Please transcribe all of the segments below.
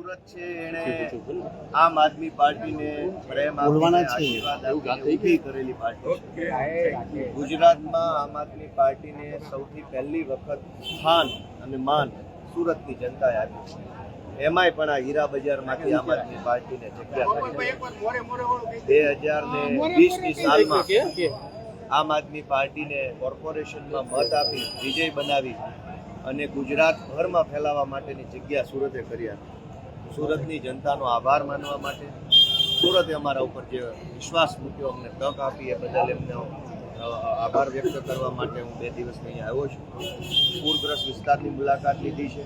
સુરત છે એણે આમ આદમી પાર્ટીને પ્રેમ આપવાના છે. ઊભી કરેલી પાર્ટી ગુજરાતમાં આમ આદમી પાર્ટીને સૌથી પહેલી વખત સ્થાન અને માન સુરતની જનતાએ આપ્યું છે. એમાંય પણ આ હીરા બજારમાંથી આમ આદમી પાર્ટીને જગ્યા બે હજાર ને વીસની સાલમાં આમ આદમી પાર્ટીને કોર્પોરેશનમાં મત આપી વિજય બનાવી અને ગુજરાતભરમાં ફેલાવા ફેલાવવા માટેની જગ્યા સુરતે કરી આપી સુરતની જનતાનો આભાર માનવા માટે. સુરતે અમારા ઉપર જે વિશ્વાસ મૂક્યો, અમને તક આપી એ બદલ એમને આભાર વ્યક્ત કરવા માટે હું બે દિવસ અહીંયા આવ્યો છું. પૂરગ્રસ્ત વિસ્તારની મુલાકાત લીધી છે.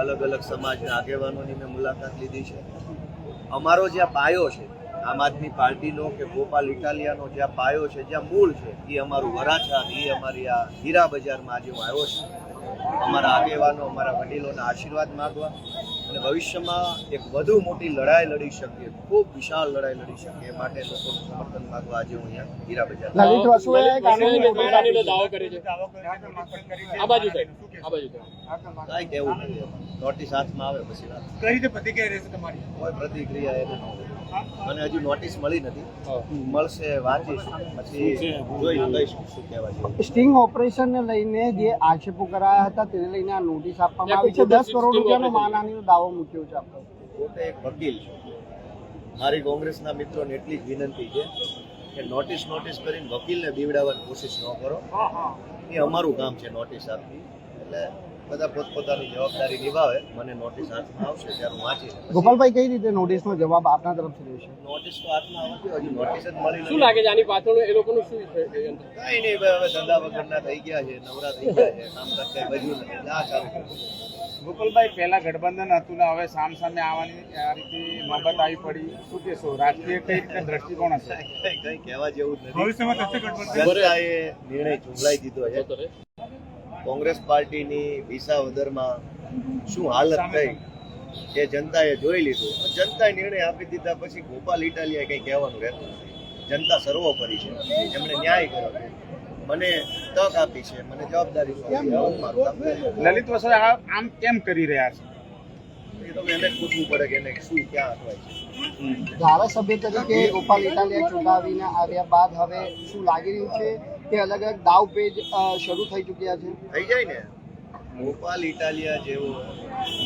અલગ અલગ સમાજના આગેવાનોની મેં મુલાકાત લીધી છે. અમારો જ્યાં પાયો છે, આમ આદમી પાર્ટીનો કે ગોપાલ ઇટાલિયાનો જ્યાં પાયો છે, જ્યાં મૂળ છે એ અમારું વરાછા એ અમારી આ હીરા બજારમાં આજે હું આવ્યો છું. અમારા આગેવાનો, અમારા વડીલોના આશીર્વાદ માગવા. અને ભવિષ્યમાં એક વધુ મોટી લડાઈ લડી શકીએ ખૂબ વિશાળ લડાઈ લડી શકીએ માટે લોકોનું સમર્થન માંગવા આજે હું અહીંયા હીરા બજાર. લલિત વસુએ દાવો કરે છે. આ બાજુ આ બાજુ કાંઈ કહેવું નોટિસ હાથમાં આવે પછી વાત. કઈ રીતે પ્રતિક્રિયા રહેશે તમારી? કોઈ પ્રતિક્રિયા એને ન હોય. મને હજુ નોટિસ મળી નથી. મળશે વાંચીશ. પછી જોઈ લઈશ શું કહેવા જેવું સ્ટિંગ ઓપરેશનને લઈને જે આક્ષેપો કરાયા હતા તેને લઈને આ નોટિસ આપવામાં આવી છે. દસ કરોડ રૂપિયાનો માનહાનિનો દાવો મૂક્યો છે આપણે પોતે એક વકીલ છું. મારી કોંગ્રેસના મિત્રોને એટલી જ વિનંતી છે કે નોટિસ નોટિસ કરીને વકીલને બીવડાવવાની કોશિશ ન કરો. એ અમારું કામ છે નોટિસ આપવી. એટલે બધા પોતપોતાની જવાબદારી નિભાવે મને નોટિસ હાથમાં આવશે ત્યારે હું વાંચી ગોપાલભાઈ કઈ રીતે નોટિસનો જવાબ આપના તરફથી રહેશે નોટિસ તો હાથમાં આવતી હજી નોટિસ જ મળી શું લાગે છે આની પાછળ એ લોકોનું શું છે કઈ નહીં ભાઈ હવે ધંધા વગરના થઈ ગયા છે નવરા થઈ ગયા છે કામ કરતા બધું નથી. એટલે ચાલુ ગોપાલભાઈ પહેલા ગઠબંધન હતું ને હવે સામ સામે આવવાની આ રીતે નોબત આવી પડી. શું કહેશો રાજકીય કઈ રીતે દ્રષ્ટિકોણ હશે? કઈ કઈ કહેવા જેવું જ નથી. ભવિષ્યમાં થશે ગઠબંધન. નિર્ણય ચૂંટાઈ દીધો છે. કોંગ્રેસ પાર્ટીની વિસાવદરમાં શું હાલત થઈ એ જનતાએ જોઈ લીધું? જનતાએ નિર્ણય આપી દીધા પછી ગોપાલ ઇટાલિયા કંઈ કહેવાનું રહેતું નથી. જનતા સર્વોપરી છે. એમણે ન્યાય કર્યો છે. મને તક આપી છે. મને જવાબદારી સોંપી લલિત વસોયા આમ કેમ કરી રહ્યા છે? એ તો એને જ પૂછવું પડે કે એને શું ક્યાં અટવાય છે. ધારાસભ્ય તરીકે ગોપાલ ઇટાલિયા ચૂંટાવીને આવ્યા બાદ હવે શું લાગી રહ્યું છે? કે અલગ અલગ દાવ પેજ શરૂ થઈ ચૂક્યા છે. થઈ જાય ને? ગોપાલ ઇટાલિયા જેવો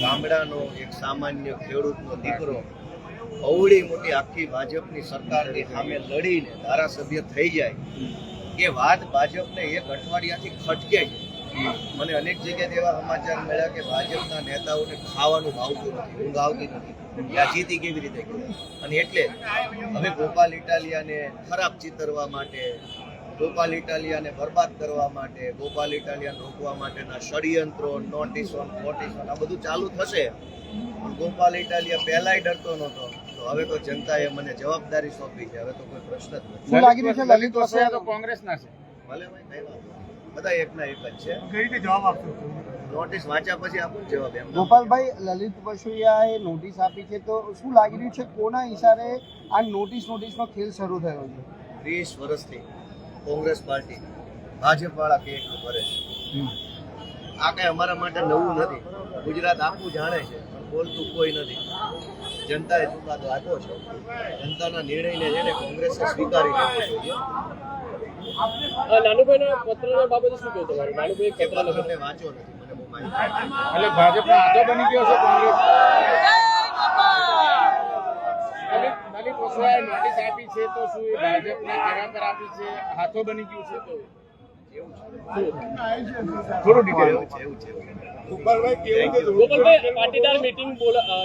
ગામડાનો એક સામાન્ય ખેડૂતનો દીકરો અવળી મોટી આખી ભાજપની સરકારની સામે લડીને ધારાસભ્ય થઈ જાય. એ વાત ભાજપને એક અઠવાડિયાથી ખટકે છે. મને અનેક જગ્યાએ એવા સમાચાર મળ્યા કે ભાજપના નેતાઓને ખાવાનું ભાવતું નથી, ઊંઘ આવતી નથી. જીતી કેવી રીતે અને એટલે હવે ગોપાલ ઇટાલિયાને ખરાબ ચિતરવા માટે ગોપાલ ઇટાલિયાને બરબાદ કરવા માટે ગોપાલ ઇટાલિયાને રોકવા માટેના ષડયંત્રો નોટિસો નોટિસો આ બધું ચાલુ થશે. પણ ગોપાલ ઇટાલિયા પહેલાંય ડરતો નહોતો. તો હવે તો જનતાએ મને જવાબદારી સોંપી છે. હવે તો કોઈ પ્રશ્ન જ નથી. શું લાગી રહ્યું છે લલિત વસોયા તો કોંગ્રેસના છે. ભલે ભાઈ કઈ નહીં. બધા એકના એક જ છે. કઈ રીતે જવાબ આપશો નોટિસ વાંચ્યા પછી આપું જવાબ એમ. ગોપાલભાઈ લલિત વસુયાએ નોટિસ આપી છે. તો શું લાગી રહ્યું છે કોના ઈશારે આ નોટિસ નોટિસનો ખેલ શરૂ થયો છે? ત્રીસ વર્ષથી. કોંગ્રેસ પાર્ટી ભાજપ વાળા કે એટલું કરે છે. આ કઈ અમારા માટે નવું નથી. ગુજરાત આખું જાણે છે પણ બોલતું કોઈ નથી. જનતાએ ચુકાદો આપ્યો છે. જનતાના નિર્ણયને જેને ને કોંગ્રેસે સ્વીકારી લેવો જોઈએ નાનુભાઈના પત્રના બાબતે શું કહ્યું તમારું? નાનુભાઈ વાંચ્યો નથી મને બહુ એટલે ભાજપનો આધો બની ગયો છે કોંગ્રેસ લલિત વસોયાએ નોટિસ આપી છે તો શું એ ભાજપને કેવા પર આપી છે? હાથો બની ગયું છે તો? થોડું ડિટેલ છે એવું છે. ગોપાલભાઈ પાટીદાર મીટિંગ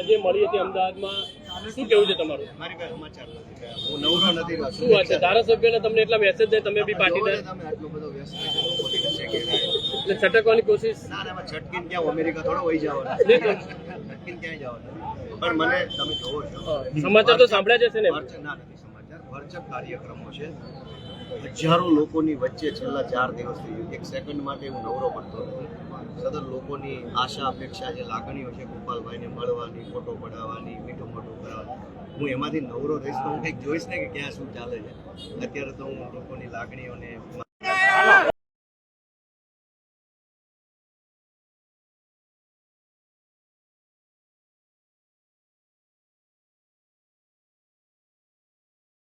જે મળી હતી અમદાવાદમાં શું કેવું છે તમારું? મારી પાસે સમાચાર હું નવરો નથી શું વાત છે? ધારાસભ્યને તમને એટલા મેસેજ જાય તમે બી પાટીદાર તમે આટલો બધો વ્યસ્ત થઈ જાઓ, લોકોની વચ્ચે ઘેરાય. એટલે છટકવાની કોશિશ? ના ના છટકીને ક્યાં અમેરિકા થોડો વહી જવાના. છટકીને ક્યાંય જવાના. પણ મને તમે જોવો છો. સમાચાર તો સાંભળ્યા જશે ને? ના નથી સમાચાર. ભરચક કાર્યક્રમો છે. હજારો લોકોની વચ્ચે છેલ્લા ચાર દિવસથી એક સેકન્ડ માટે હું નવરો પડતો સતત લોકોની આશા અપેક્ષા જે લાગણીઓ છે ગોપાલભાઈને મળવાની ફોટો પડાવવાની મીઠું મોટું કરાવવાની હું એમાંથી નવરો રહીશ તો હું કંઈક જોઈશ ને કે ક્યાં શું ચાલે છે. અત્યારે તો હું લોકોની લાગણીઓને